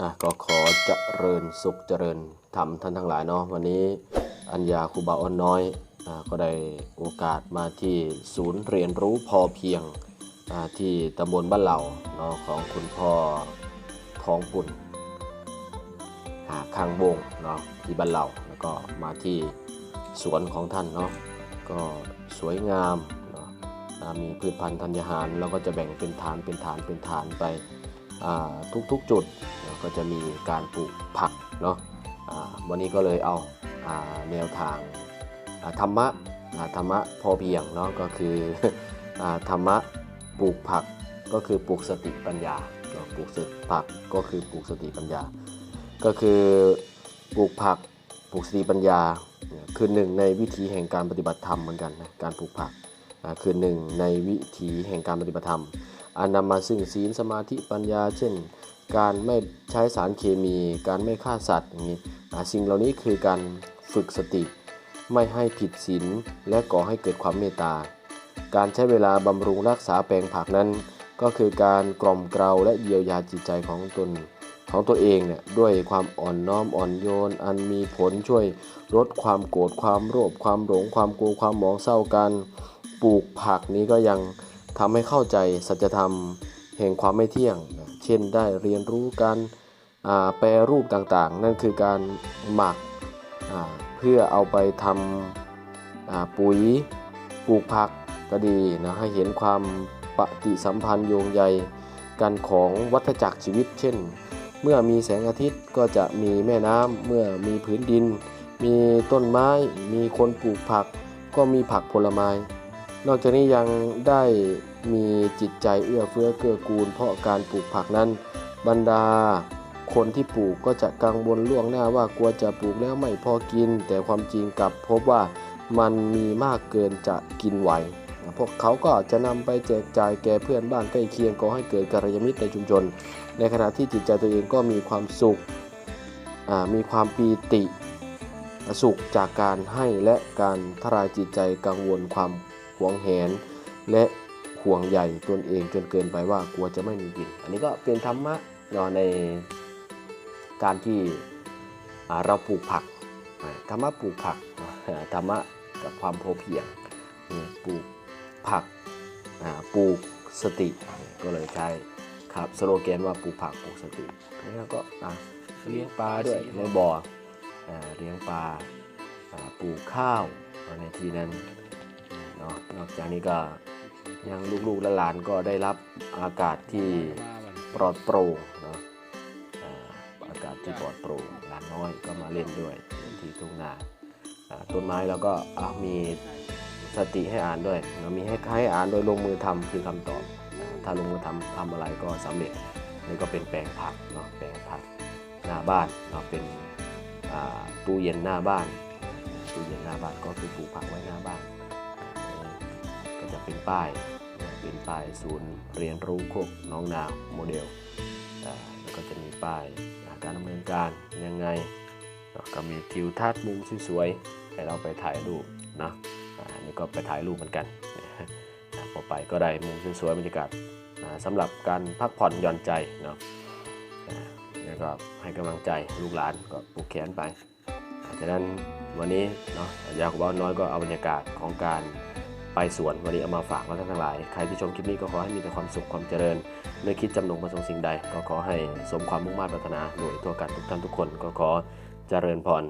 อะก็ขอเจริญสุขเจริญธรรมท่านทั้งหลายเนาะวันนี้อัญญาครูบาอ้อนน้อยอ่าก็ได้โอกาสมาที่ศูนย์เรียนรู้พอเพียงอ่าที่ตำบลบ้านเหล่าเนาะของคุณพ่อทองปุ่นหาข้างวงเนาะที่บ้านเหล่าแล้วก็มาที่สวนของท่านเนาะก็สวยงามเนาะมีพืชพันธุ์ธัญญาหาร แล้วก็จะแบ่งเป็นฐานเป็นฐานเป็นฐานไปอ่าทุกๆจุด ก็จะมีการปลูกผักเนาะวันนี้ก็เลยเอาอแนวทางธรรมะธรรมะพอเพียงเนาะก็คืออธรรมะปลูกผักก็คือปลูกสติปัญญาปลูกสติผักก็คือปลูกสติปัญญา ก็คือปลูกผักปลูกสติปัญญาคือหนึ่งในวิธีแห่งการปฏิบัติธรรมเหมือนกันนะการปลูกผักคือหนึ่งในวิธีแห่งการปฏิบัติธรรมอันนำมาซึ่งศีลสมาธิปัญญา เช่น การไม่ใช้สารเคมี การไม่ฆ่าสัตว์อย่างนี้อ่าสิ่งเหล่านี้คือการฝึกสติ ไม่ให้ผิดศีลและก่อให้เกิดความเมตตา การใช้เวลาบำรุงรักษาแปลงผักนั้น ก็คือการกล่อมเกลาและเยียวยาจิตใจของตนของตัวเองเนี่ยด้วยความอ่อนน้อมอ่อนโยน อันมีผลช่วยลดความโกรธความโลภความหลงความกลัวความหมองเศร้าการปลูกผักนี้ก็ยังทำให้เข้าใจสัจธรรม แห่งความไม่เที่ยง ช่นได้เรียนรู้การแปรรูปต่างๆ นั่นคือการหมักเพื่อเอาไปทำปุ๋ยปลูกผักก็ดีนะให้เห็นความปฏิสัมพันธ์โยงใยกันของวัฏจักรชีวิต เช่น เมื่อมีแสงอาทิตย์ก็จะมีแม่น้ำเมื่อมีพื้นดิน มีต้นไม้ มีคนปลูกผัก ก็มีผักผลไม้ นอกจากนี้ยังได้มีจิตใจเอื้อเฟื้อเกื้อกูล เพราะการปลูกผักนั้น บรรดาคนที่ปลูกก็จะกังวลล่วงหน้าว่ากลัวจะปลูกแล้วไม่พอกิน แต่ความจริงกลับพบว่ามันมีมากเกินจะกินไหวพวกเขาก็จะนำไปแจกจ่ายแก่เพื่อนบ้านใกล้เคียงก็ให้เกิดกัลยาณมิตรในชุมชน ในขณะที่จิตใจตัวเองก็มีความสุขมีความปีติสุขจากการให้และการทลายจิตใจกังวลความ หวงแหน และห่วงใยตนเองจนเกินไปว่ากลัวจะไม่มีกิน อันนี้ก็เป็นธรรมะเนาะในการที่เราปลูกผักธรรมะปลูกผักธรรมะกับความพอเพียงปลูกผักปลูกสติก็เลยใช้ครับสโลแกนว่าปลูกผักปลูกสติแล้ก็เลี้ยงปลาด้วยในบ่อเลี้ยงปลาปลูกข้าวในที่นั้น เนาะนอกจากนี้ก็ยังลูกๆและหลานก็ได้รับอากาศที่ปลอดโปร่งเนาะอากาศที่ปลอดโปร่งหลานน้อยก็มาเล่นด้วยที่ทุ่งนาต้นไม้แล้วก็มีสติให้อ่านด้วยเนามีให้ให้อ่านโดยลงมือทำคือคำตอบ ถ้าลงมือทำทำอะไรก็สำเร็จนี่ก็เป็นแปลงผักเนาะแปลงผักหน้าบ้านเนาะเป็นตู้เย็นหน้าบ้านตู้เย็นหน้าบ้านก็คือปลูกผักไว้หน้าบ้าน เป็นป้ายเป็นป้ายศูนย์เรียนรู้โคกน้องนาโมเดลแล้วก็จะมีป้ายาการดำเนินการยังไงก็มีทิวทัศน์มุมสวยๆให้เราไปถ่ายรูปนะอันนี่ก็ไปถ่ายรูปเหมือนกันพอไปก็ได้มุมสวยๆบรรยากาศอ่าสำหรับการพักผ่อนหย่อนใจเนาะแล้วก็ให้กำลังใจลูกหลานก็ปลูกแขนไปอ่าฉะนั้นวันนี้เนาะยากบอกน้อยก็เอาบรรยากาศของการ ไปสวนวันนี้เอามาฝากมาท่านทั้งหลาย ใครที่ชมคลิปนี้ก็ขอให้มีแต่ความสุขความเจริญไม่คิดจำนงประสงค์สิ่งใด ก็ขอให้สมความมุ่งมั่นปรารถนาโดยทั่วกันทุกท่านทุกคนก็ขอเจริญพร